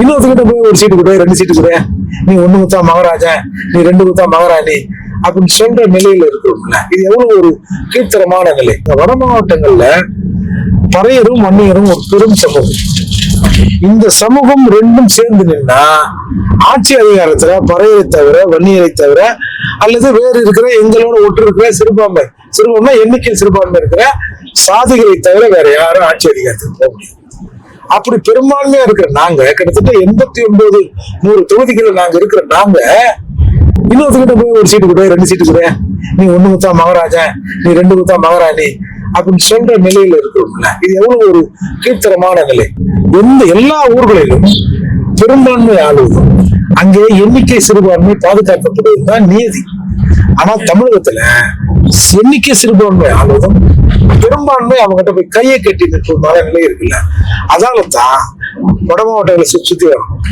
இன்னொருத்தங்கிட்ட போய் ஒரு சீட்டு கொடு ரெண்டு சீட்டு கொடு. நீ ஒண்ணு குத்தா மகாராஜா நீ ரெண்டு குத்தா மகாராணி அப்படின்னு சொல்ற நிலையில இருக்கிறோம்ல. இது எவ்வளவு ஒரு கீழ்த்தரமான நிலை. இந்த வட மாவட்டங்கள்ல பறையரும் வன்னியரும் ஒரு பெரும் சமூகம். இந்த சமூகம் ரெண்டும் சேர்ந்து நின்னா ஆட்சி அதிகாரத்துல பறையரை தவிர வன்னியரை தவிர அல்லது வேறு இருக்கிற எங்களோட ஒற்று இருக்கிற சிறுபான்மை. சிறுபான்மை எண்ணிக்கையில் சிறுபான்மை இருக்கிற சாதிகளை தவிர வேற யாரும் ஆட்சி அதிகாரத்துக்கு போக முடியாது. அப்படி பெரும்பான்மையா இருக்கிற நாங்க கிட்டத்தட்ட எண்பத்தி ஒன்பது நூறு தொகுதிகள் நாங்க இருக்கிற நாங்க இன்னொருத்தங்கிட்ட போய் ஒரு சீட்டு கொடு ரெண்டு சீட்டு கொடு நீ ஒண்ணு குத்தா மகாராஜா நீ ரெண்டு குத்தா மகாராணி அப்படின்னு சொல்ற நிலையில இருக்கிறோம்ல. இது எவ்வளவு ஒரு கீழ்த்தரமான நிலை. எந்த எல்லா ஊர்களிலும் பெரும்பான்மை ஆளுவதும் அங்கே எண்ணிக்கை சிறுபான்மை பாதுகாக்கப்படுவதுதான் நியதி ஆனா தமிழகத்துல எண்ணிக்கை சிறுபான்மை ஆனதும் பெரும்பான்மை அவங்ககிட்ட போய் கையை கட்டி நிற்கும் நிலை இருக்குல்ல. அதால தான் வட மாவட்டங்களை சுற்றி வரும்